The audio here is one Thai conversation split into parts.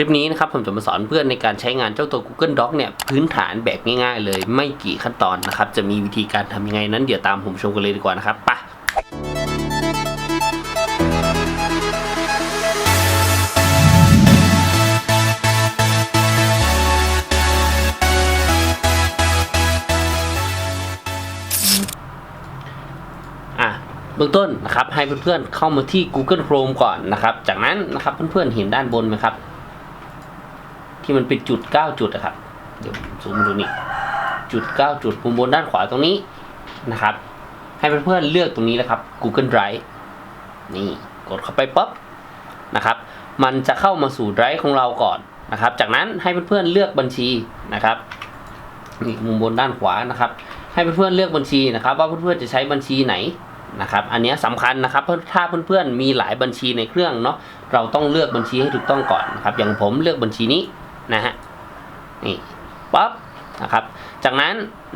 ลิปนี้นะครับผมจะมาสอนเพื่อนในการใช้งานเจ้าตัว Google Doc เนี่ยพื้นฐานแบบง่ายๆ เลยไม่กี่ขั้นตอนนะครับ จะมีวิธีการทำยังไงนั้นเดี๋ยวตามผมชมกันเลยดีกว่านะครับไปอะเบื้องต้นนะครับให้เพื่อนๆเข้ามาที่ Google Chrome ก่อนนะครับ จากนั้นนะครับเพื่อนๆเห็นด้านบนไหมครับ ที่มันเป็นจุด 9 จุดนะครับ เดี๋ยวซูมดูนี่จุด 9 จุดมุมบนด้านขวาตรงนี้นะครับ ให้เพื่อนๆเลือกตรงนี้แล้วครับ Google Drive นี่กดเข้าไปปั๊บนะครับ มันจะเข้ามาสู่ Drive ของเราก่อนนะครับ จากนั้นให้เพื่อนๆเลือกบัญชีนะครับนี่มุมบนด้านขวานะครับ ให้เพื่อนๆเลือกบัญชีนะครับ ว่าเพื่อนๆจะใช้บัญชีไหนนะครับ อันนี้ยสำคัญนะครับเพราะถ้าเพื่อนๆมีหลายบัญชีในเครื่องเนาะเราต้องเลือกบัญชีให้ถูกต้องก่อนนะครับ อย่างผมเลือกบัญชีนี้ นะฮะนี่ปั๊บนะครับ จากนั้น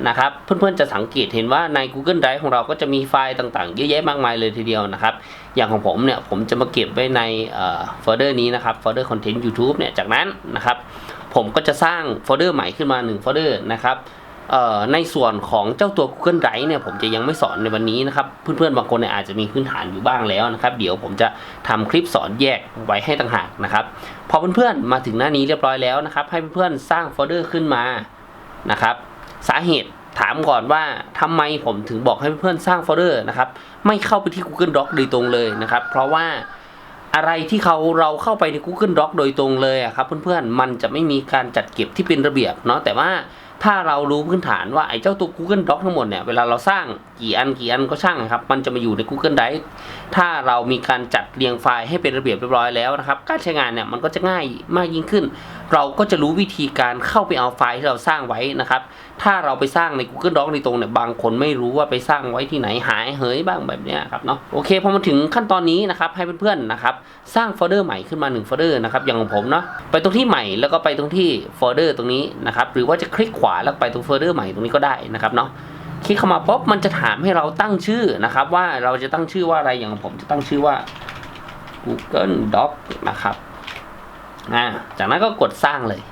นะครับเพื่อนๆจะสังเกตเห็นว่าใน Google Drive ของเราก็จะมีไฟล์ต่างๆ เยอะแยะมากมายเลยทีเดียวนะครับ อย่างของผมเนี่ยผมจะมาเก็บไว้ในโฟลเดอร์นี้นะครับโฟลเดอร์คอนเทนต์ยูทูบเนี่ยจากนั้นนะครับผมก็จะสร้างโฟลเดอร์ใหม่ขึ้นมา1โฟลเดอร์นะครับ ในส่วนของเจ้าตัว Google Drive เนี่ยผมจะยังไม่สอนในวันนี้นะครับ เพื่อนๆบางคนเนี่ยอาจจะมีพื้นฐานอยู่บ้างแล้วนะครับ เดี๋ยวผมจะทำคลิปสอนแยกไว้ให้ต่างหากนะครับพอเพื่อนๆมาถึงหน้านี้เรียบร้อยแล้วนะครับ ให้เพื่อนๆสร้างโฟลเดอร์ขึ้นมานะครับ สาเหตุถามก่อนว่าทำไมผมถึงบอกให้เพื่อนๆสร้างโฟลเดอร์นะครับ ไม่เข้าไปที่ Google Doc โดยตรงเลยนะครับ เพราะว่าอะไรที่เขาเราเข้าไปใน Google Doc โดยตรงเลยอะครับ เพื่อนๆมันจะไม่มีการจัดเก็บที่เป็นระเบียบเนาะแต่ว่า ถ้าเรารู้พื้นฐานว่าไอ้เจ้าตัว Google Doc ทั้งหมดเนี่ย เวลาเราสร้างกี่อันกี่อันก็ช่างนะครับ มันจะมาอยู่ใน Google Drive ถ้าเรามีการจัดเรียงไฟล์ให้เป็นระเบียบเรียบร้อยแล้วนะครับ การใช้งานเนี่ยมันก็จะง่ายมากยิ่งขึ้นเราก็จะรู้วิธีการเข้าไปเอาไฟล์ที่เราสร้างไว้นะครับ ถ้าเราไปสร้างใน Google Docs ในตรงเนี่ยบางคนไม่รู้ว่าไปสร้างไว้ที่ไหนหายเหยบ้างแบบเนี้ยครับเนาะโอเคพอมาถึงขั้นตอนนี้นะครับให้เพื่อนๆนะครับสร้างโฟลเดอร์ใหม่ขึ้นมา1โฟลเดอร์นะครับอย่างของผมเนาะไปตรงที่ใหม่แล้วก็ไปตรงที่โฟลเดอร์ตรงนี้นะครับหรือว่าจะคลิกขวาแล้วไปตรงโฟลเดอร์ใหม่ตรงนี้ก็ได้นะครับเนาะคลิกเข้ามาปุ๊บมันจะถามให้เราตั้งชื่อนะครับ ว่าเราจะตั้งชื่อว่าอะไรอย่างของผมจะตั้งชื่อว่า Google Doc นะครับ อ่าจากนั้นก็กดสร้างเลย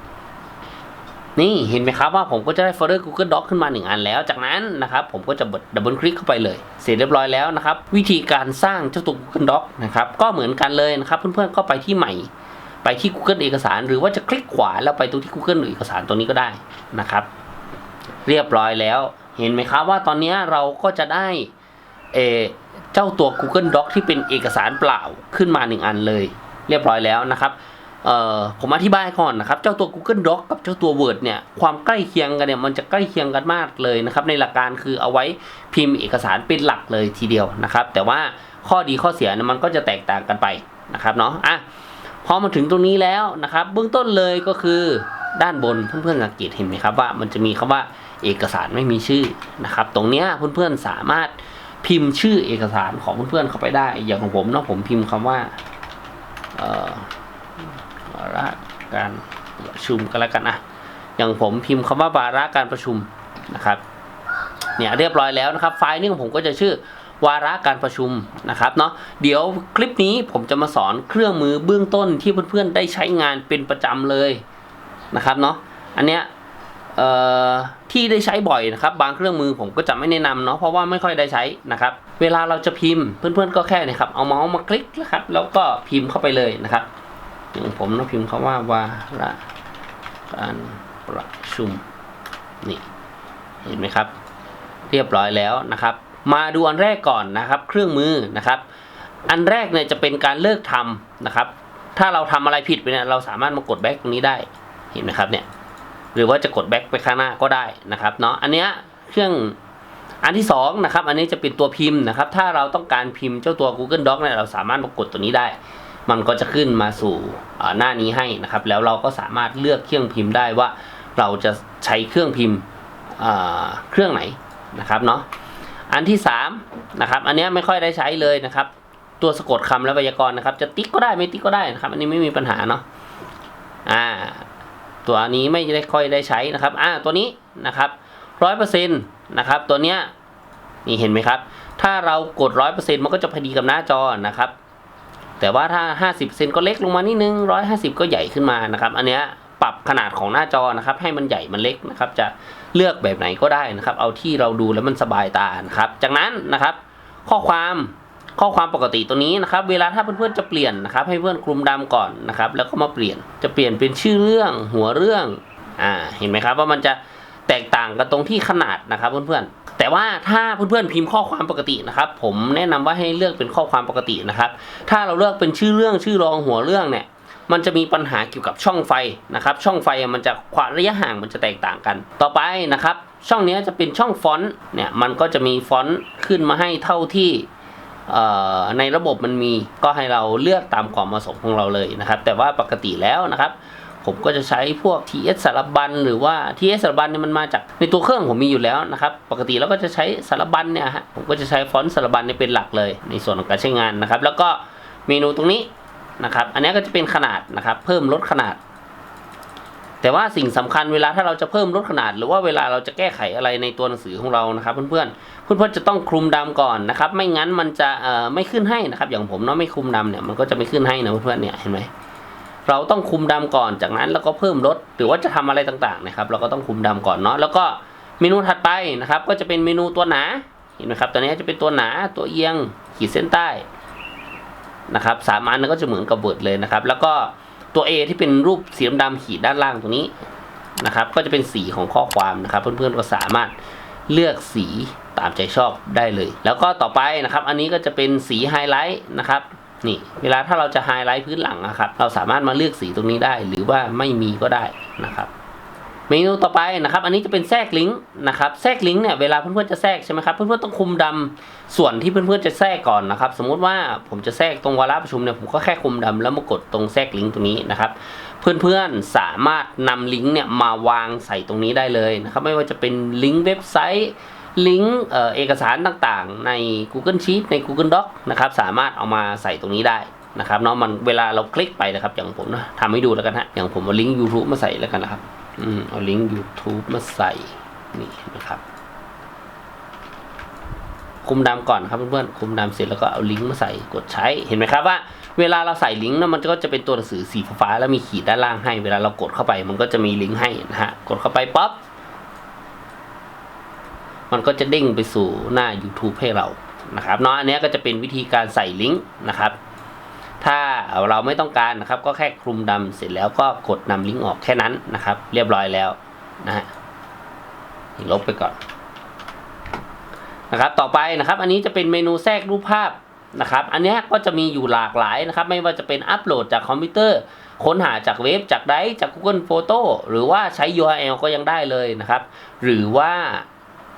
นี่เห็นไหมครับว่าผมก็จะได้โฟลเดอร์ Google Doc ขึ้นมา 1 อันแล้ว จากนั้นนะครับผมก็จะดับเบิลคลิกเข้าไปเลย เสร็จเรียบร้อยแล้วนะครับ วิธีการสร้างเจ้าตัว Google Doc นะครับก็เหมือนกันเลยนะครับ เพื่อนๆก็ไปที่ใหม่ ไปที่ Google เอกสาร หรือว่าจะคลิกขวาแล้วไปตรงที่ Google เอกสารตัวนี้ก็ได้นะครับ เรียบร้อยแล้ว เห็นไหมครับว่าตอนนี้เราก็จะได้เอเจ้าตัว Google Doc ที่เป็นเอกสารเปล่าขึ้นมา 1 อันเลย เรียบร้อยแล้วนะครับ เอ่อผมอธิบายก่อนนะครับ เจ้าตัว Google Doc กับเจ้าตัว Word เนี่ย ความใกล้เคียงกันเนี่ย มันจะใกล้เคียงกันมากเลยนะครับ ในหลักการคือเอาไว้พิมพ์เอกสารเป็นหลักเลยทีเดียวนะครับ แต่ว่าข้อดีข้อเสียเนี่ยมันก็จะแตกต่างกันไปนะครับเนาะ อะ พอมาถึงตรงนี้แล้วนะครับ เบื้องต้นเลยก็คือด้านบนเพื่อนๆสังเกตเห็นไหมครับว่ามันจะมีคำว่าเอกสารไม่มีชื่อนะครับ ตรงเนี้ยเพื่อนๆสามารถพิมพ์ชื่อเอกสารของเพื่อนๆเข้าไปได้ อย่างของผมเนาะผมพิมพ์คำว่าเอ่อวา ระการประชุมก็แล้วกันนะอย่างผมพิมพ์คำว่า วาระการประชุมนะครับเนี่ยเรียบร้อยแล้วนะครับ ไฟล์นี้ของผมก็จะชื่อวาระการประชุมนะครับเนาะเดี๋ยวคลิปนี้ผมจะมาสอนเครื่องมือเบื้องต้นที่เพื่อนๆได้ใช้งานเป็นประจำเลยนะครับเนาะอันเนี้ยที่ได้ใช้บ่อยนะครับ บางเครื่องมือผมก็จะไม่แนะนำเนาะเพราะว่าไม่ค่อยได้ใช้นะครับ เวลาเราจะพิมพ์เพื่อนๆก็แค่นะครับเอาเมาส์มาคลิกนะครับแล้วก็พิมพ์เข้าไปเลยนะครับ อย่างผมต้องพิมพ์คำว่าวาระการประชุมนี่เห็นไหมครับ เรียบร้อยแล้วนะครับ มาดูอันแรกก่อนนะครับ เครื่องมือนะครับ อันแรกเนี่ยจะเป็นการเลิกทำนะครับ ถ้าเราทำอะไรผิดไปเนี่ยเราสามารถมากดแบ็กตรงนี้ได้เห็นไหมครับเนี่ยหรือว่าจะกดแบ็กไปข้างหน้าก็ได้นะครับเนาะอันเนี้ยเครื่องอันที่สองนะครับอันนี้จะเป็นตัวพิมพ์นะครับ ถ้าเราต้องการพิมพ์เจ้าตัว Google Doc เนี่ยเราสามารถมากดตัวนี้ได้ มันก็จะขึ้นมาสู่หน้านี้ให้นะครับ แล้วเราก็สามารถเลือกเครื่องพิมพ์ได้ว่าเราจะใช้เครื่องพิมพ์เครื่องไหนนะครับเนาะอันที่3นะครับอันนี้ไม่ค่อยได้ใช้เลยนะครับ ตัวสะกดคำและไวยากรณ์นะครับ จะติ๊กก็ได้ไม่ติ๊กก็ได้นะครับ อันนี้ไม่มีปัญหาเนาะอ่าตัวนี้ไม่ได้ค่อยได้ใช้นะครับอ่าตัวนี้นะครับร้อยเปอร์เซ็นต์นะครับตัวเนี้ยนี่เห็นไหมครับ ถ้าเรากดร้อยเปอร์เซ็นต์มันก็จะพอดีกับหน้าจอนะครับ แต่ว่าถ้า 50 เซนก็เล็กลงมานิดนึง 150 ก็ใหญ่ขึ้นมานะครับ อันเนี้ยปรับขนาดของหน้าจอนะครับ ให้มันใหญ่มันเล็กนะครับ จะเลือกแบบไหนก็ได้นะครับ เอาที่เราดูแล้วมันสบายตานะครับ จากนั้นนะครับ ข้อความข้อความปกติตัวนี้นะครับ เวลาถ้าเพื่อนๆจะเปลี่ยนนะครับ ให้เพื่อนคลุมดำก่อนนะครับ แล้วก็มาเปลี่ยนจะเปลี่ยนเป็นชื่อเรื่องหัวเรื่องอ่าเห็นไหมครับว่ามันจะ แตกต่างกันตรงที่ขนาดนะครับเพื่อนๆ แต่ว่าถ้าเพื่อนๆพิมพ์ข้อความปกตินะครับ ผมแนะนำว่าให้เลือกเป็นข้อความปกตินะครับ ถ้าเราเลือกเป็นชื่อเรื่องชื่อรองหัวเรื่องเนี่ยมันจะมีปัญหาเกี่ยวกับช่องไฟนะครับ ช่องไฟมันจะความระยะห่างมันจะแตกต่างกัน ต่อไปนะครับ ช่องนี้จะเป็นช่องฟอนต์เนี่ยมันก็จะมีฟอนต์ขึ้นมาให้เท่าที่ในระบบมันมีก็ให้เราเลือกตามความเหมาะสมของเราเลยนะครับ แต่ว่าปกติแล้วนะครับ ผมก็จะใช้พวก TS สารบัญหรือว่า TS สารบัญเนี่ยมันมาจากในตัวเครื่องผมมีอยู่แล้วนะครับปกติเราก็จะใช้สารบัญเนี่ยฮะผมก็จะใช้ฟอนต์สารบัญเนี่ยเป็นหลักเลย ในส่วนของการใช้งานนะครับ แล้วก็เมนูตรงนี้นะครับ อันนี้ก็จะเป็นขนาดนะครับ เพิ่มลดขนาด แต่ว่าสิ่งสำคัญเวลาถ้าเราจะเพิ่มลดขนาด หรือว่าเวลาเราจะแก้ไขอะไรในตัวหนังสือของเรานะครับ เพื่อนๆเพื่อนๆจะต้องคลุมดำก่อนนะครับ ไม่งั้นมันจะเอ่อไม่ขึ้นให้นะครับ อย่างผมเนาะไม่คลุมดำเนี่ยมันก็จะไม่ขึ้นให้นะเพื่อนๆเนี่ยเห็นไหม เราต้องคุมดำก่อนจากนั้นเราก็เพิ่มลดหรือว่าจะทำอะไรต่างๆนะครับ เราก็ต้องคุมดำก่อนเนาะแล้วก็เมนูถัดไปนะครับ ก็จะเป็นเมนูตัวหนาเห็นไหมครับตัวนี้จะเป็นตัวหนาตัวเอียงขีดเส้นใต้นะครับสามอันนั้นก็จะเหมือนกับเบิร์ดเลยนะครับ แล้วก็ตัว A ที่เป็นรูปสีดำขีดด้านล่างตรงนี้นะครับ ก็จะเป็นสีของข้อความนะครับ เพื่อนๆก็สามารถเลือกสีตามใจชอบได้เลย แล้วก็ต่อไปนะครับ อันนี้ก็จะเป็นสีไฮไลท์นะครับ นี่ เวลาถ้าเราจะไฮไลท์พื้นหลังนะครับ เราสามารถมาเลือกสีตรงนี้ได้ หรือว่าไม่มีก็ได้นะครับ เมนูต่อไปนะครับ อันนี้จะเป็นแทรกลิงก์นะครับ แทรกลิงก์เนี่ยเวลาเพื่อนๆจะแทรกใช่ไหมครับ เพื่อนๆต้องคุมดำส่วนที่เพื่อนๆจะแทรกก่อนนะครับ สมมุติว่าผมจะแทรกตรงวาระประชุมเนี่ยผมก็แค่คุมดำแล้วมากดตรงแทรกลิงก์ตรงนี้นะครับ เพื่อนๆสามารถนำลิงก์เนี่ยมาวางใส่ตรงนี้ได้เลยนะครับ ไม่ว่าจะเป็นลิงก์เว็บไซต์ ลิงก์เอกสารต่างๆ ใน Google Sheet ใน Google Doc นะครับ สามารถเอามาใส่ตรงนี้ได้นะครับเนาะมันเวลาเราคลิกไปนะครับ อย่างผมนะทำให้ดูแล้วกันฮะอย่างผมเอาลิงก์ YouTube มาใส่แล้วกันนะครับอืมเอาลิงก์ YouTube มาใส่นี่นะครับ คุมดำก่อนครับเพื่อนๆคุมดำเสร็จแล้วก็เอาลิงก์มาใส่กดใช้เห็นไหมครับว่าเวลาเราใส่ลิงก์นะมันก็จะเป็นตัวหนังสือสีฟ้าแล้วมีขีดด้านล่างให้ เวลาเรากดเข้าไป มันก็จะมีลิงก์ให้นะฮะกดเข้าไปป๊อป มันก็จะเด้งไปสู่หน้า YouTube ให้เรานะครับเนาะอันนี้ก็จะเป็นวิธีการใส่ลิงก์นะครับ ถ้าเราไม่ต้องการนะครับ ก็แค่คลุมดำเสร็จแล้วก็กดนำลิงก์ออกแค่นั้นนะครับ เรียบร้อยแล้วนะฮะลบไปก่อนนะครับ ต่อไปนะครับ อันนี้จะเป็นเมนูแทรกรูปภาพนะครับ อันนี้ก็จะมีอยู่หลากหลายนะครับ ไม่ว่าจะเป็นอัปโหลดจากคอมพิวเตอร์ ค้นหาจากเว็บ จากไดร์จาก Google Photo หรือว่าใช้ URL ก็ยังได้เลยนะครับ หรือว่า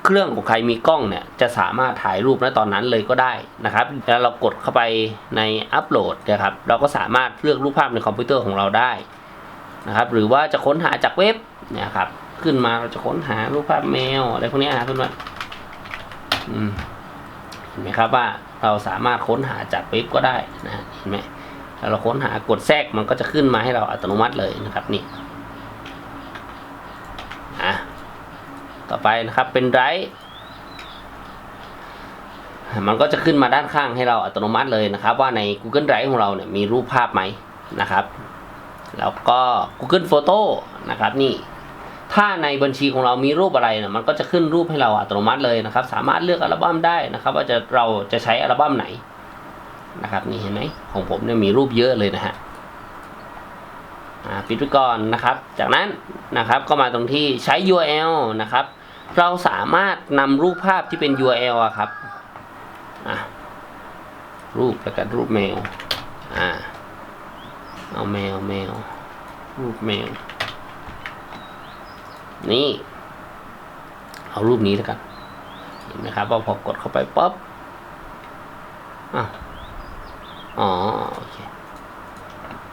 เครื่องของใครมีกล้องเนี่ยจะสามารถถ่ายรูปณตอนนั้นเลยก็ได้นะครับ แล้วเรากดเข้าไปในอัปโหลดนะครับเราก็สามารถเลือกรูปภาพในคอมพิวเตอร์ของเราได้นะครับ หรือว่าจะค้นหาจากเว็บเนี่ยครับ ขึ้นมาเราจะค้นหารูปภาพแมวอะไรพวกนี้นะเพื่อนๆอืมเห็นไหมครับว่าเราสามารถค้นหาจากเว็บก็ได้นะเห็นไหมถ้าเราค้นหากดแทรกมันก็จะขึ้นมาให้เราอัตโนมัติเลยนะครับนี่อะ ต่อ ไปนะครับ เป็นไรมันก็จะขึ้นมาด้านข้างให้เราอัตโนมัติเลยนะครับ ว่าใน Google Drive ของเราเนี่ยมีรูปภาพไหมนะครับ แล้วก็ Google Photo นะครับนี่ถ้าในบัญชีของเรามีรูปอะไรเนี่ยมันก็จะขึ้นรูปให้เราอัตโนมัติเลยนะครับ สามารถเลือกอัลบั้มได้นะครับ ว่าจะเราจะใช้อัลบั้มไหนนะครับนี่เห็นไหมของผมเนี่ยมีรูปเยอะเลยนะฮะอ่าปิดไว้ก่อนนะครับ จากนั้นนะครับก็มาตรงที่ใช้ URL นะครับ เราสามารถนำรูปภาพที่เป็น URL อะครับรูปแล้วกันรูปแมวอ่าเอาแมวแมวรูปแมว นี่ เอารูปนี้แล้วกันเห็นไหมครับว่าพอกดเข้าไปป๊อปอะอ๋อโอเค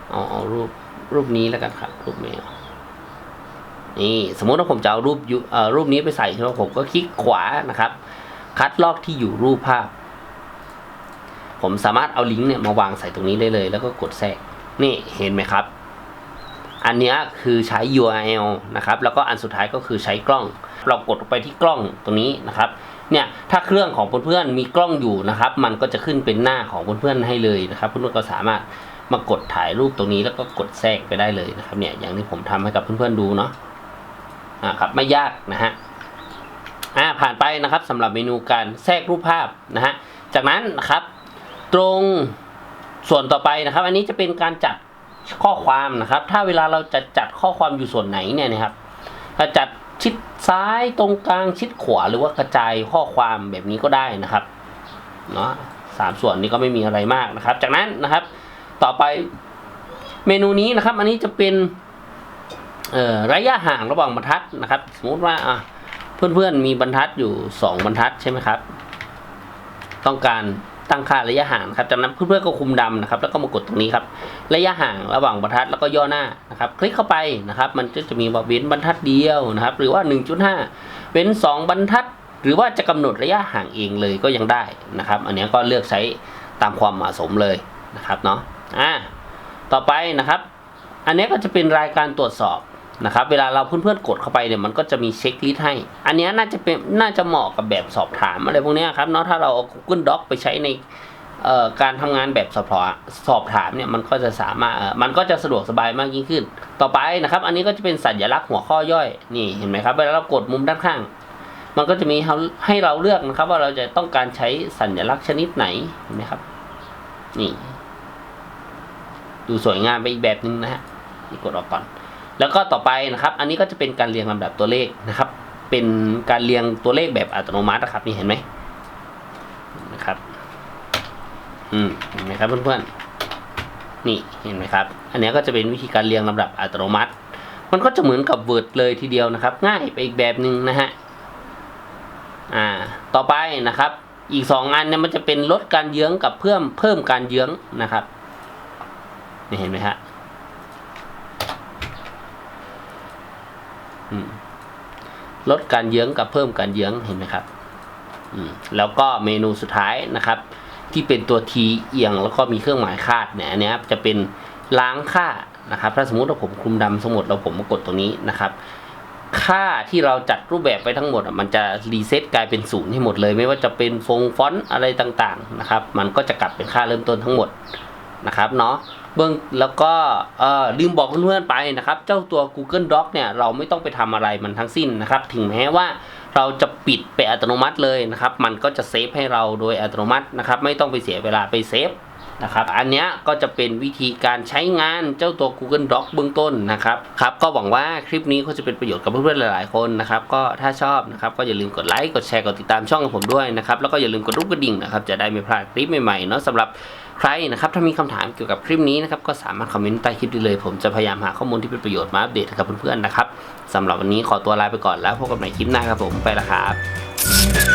เอาเอารูปรูปนี้แล้วกันครับ รูปแมว นี่สมมติว่าผมจะเอารูปรูปนี้ไปใส่ใช่ไหมผมก็คลิกขวานะครับ คัดลอกที่อยู่รูปภาพ ผมสามารถเอาลิงก์เนี่ยมาวางใส่ตรงนี้ได้เลย แล้วก็กดแทรกนี่เห็นไหมครับ อันนี้คือใช้ URL นะครับ แล้วก็อันสุดท้ายก็คือใช้กล้อง เรากดไปที่กล้องตรงนี้นะครับเนี่ยถ้าเครื่องของเพื่อนๆมีกล้องอยู่นะครับ มันก็จะขึ้นเป็นหน้าของเพื่อนๆให้เลยนะครับเพื่อนๆก็สามารถมากดถ่ายรูปตรงนี้แล้วก็กดแทรกไปได้เลยนะครับเนี่ยอย่างที่ผมทำให้กับเพื่อนๆดูเนาะ อ่าครับไม่ยากนะฮะอ่าผ่านไปนะครับสำหรับเมนูการแทรกรูปภาพนะฮะจากนั้นนะครับตรงส่วนต่อไปนะครับ อันนี้จะเป็นการจัดข้อความนะครับ ถ้าเวลาเราจะจัดข้อความอยู่ส่วนไหนเนี่ยนะครับถ้าจัดชิดซ้ายตรงกลางชิดขวาหรือว่ากระจายข้อความแบบนี้ก็ได้นะครับเนาะสามส่วนนี้ก็ไม่มีอะไรมากนะครับ จากนั้นนะครับ ต่อไปเมนูนี้นะครับ อันนี้จะเป็น ระยะห่างระหว่างบรรทัดนะครับ สมมติว่าเพื่อนๆมีบรรทัดอยู่สองบรรทัดใช่ไหมครับ ต้องการตั้งค่าระยะห่างครับจากนั้นเพื่อนๆก็คุมดำนะครับ แล้วก็มากดตรงนี้ครับ ระยะห่างระหว่างบรรทัดแล้วก็ย่อหน้านะครับ คลิกเข้าไปนะครับ มันก็จะมีบอกเว้นบรรทัดเดียวนะครับ หรือว่า 1.5 เว้น 2 บรรทัด หรือว่าจะกำหนดระยะห่างเองเลยก็ยังได้นะครับ อันนี้ก็เลือกใช้ตามความเหมาะสมเลยนะครับเนาะอ่าต่อไปนะครับ อันนี้ก็จะเป็นรายการตรวจสอบ นะครับเวลาเราเพื่อนๆกดเข้าไปเนี่ยมันก็จะมีเช็คลิสต์ให้ อันนี้น่าจะเป็นน่าจะเหมาะกับแบบสอบถามอะไรพวกนี้ครับเนาะถ้าเราเอา Google Doc ไปใช้ในการทำงานแบบสอบถามสอบถามเนี่ยมันก็จะสามารถมันก็จะสะดวกสบายมากยิ่งขึ้น ต่อไปนะครับ อันนี้ก็จะเป็นสัญลักษณ์หัวข้อย่อยนี่เห็นไหมครับเวลาเรากดมุมด้านข้าง มันก็จะมีให้ให้เราเลือกนะครับ ว่าเราจะต้องการใช้สัญลักษณ์ชนิดไหนเห็นไหมครับ นี่ ดูสวยงามไปอีกแบบหนึ่งนะฮะนี่กดออกก่อน แล้วก็ต่อไปนะครับ อันนี้ก็จะเป็นการเรียงลำดับตัวเลขนะครับ เป็นการเรียงตัวเลขแบบอัตโนมัตินะครับนี่เห็นไหมนะครับ อืมเห็นไหมครับเพื่อนๆนี่เห็นไหมครับ อันนี้ก็จะเป็นวิธีการเรียงลำดับอัตโนมัติ มันก็จะเหมือนกับ Word เลยทีเดียวนะครับ ง่ายไปอีกแบบหนึ่งนะฮะอ่า ต่อไปนะครับ อีกสองอันเนี่ยมันจะเป็นลดการเยื้องกับเพิ่มเพิ่มการเยื้องนะครับนี่เห็นไหมฮะ อืม ลดการเยื้องกับเพิ่มการเยื้องเห็นไหมครับแล้วก็เมนูสุดท้ายนะครับ ที่เป็นตัว T เอียงแล้วก็มีเครื่องหมายคาดเนี่ยอันนี้จะเป็นล้างค่านะครับ ถ้าสมมุติว่าผมคลุมดำสมมติเราผมมากดตรงนี้นะครับ ค่าที่เราจัดรูปแบบไปทั้งหมดมันจะรีเซ็ตกลายเป็นศูนย์ให้หมดเลย ไม่ว่าจะเป็นฟงฟอนต์อะไรต่างๆนะครับ มันก็จะกลับเป็นค่าเริ่มต้นทั้งหมด นะครับเนาะเบื้องแล้วก็เอ่อลืมบอกเพื่อนๆไปนะครับ เจ้าตัว Google Doc เนี่ยเราไม่ต้องไปทำอะไรมันทั้งสิ้นนะครับ ถึงแม้ว่าเราจะปิดไปอัตโนมัติเลยนะครับ มันก็จะเซฟให้เราโดยอัตโนมัตินะครับ ไม่ต้องไปเสียเวลาไปเซฟนะครับ อันนี้ก็จะเป็นวิธีการใช้งานเจ้าตัว Google Doc เบื้องต้นนะครับ ครับ ก็หวังว่าคลิปนี้ก็จะเป็นประโยชน์กับเพื่อนๆหลายๆคนนะครับ ก็ถ้าชอบนะครับ ก็อย่าลืมกดไลค์ กดแชร์ กดติดตามช่องของผมด้วยนะครับ แล้วก็อย่าลืมกดรูปกระดิ่งนะครับ จะได้ไม่พลาดคลิปใหม่ๆเนาะสำหรับ ใครนะครับถ้ามีคำถามเกี่ยวกับคลิปนี้นะครับก็สามารถคอมเมนต์ใต้คลิปได้เลย ผมจะพยายามหาข้อมูลที่เป็นประโยชน์มาอัปเดตให้กับเพื่อนๆนะครับสำหรับวันนี้ขอตัวลาไปก่อนแล้วพบกันใหม่คลิปหน้าครับผมไปละครับ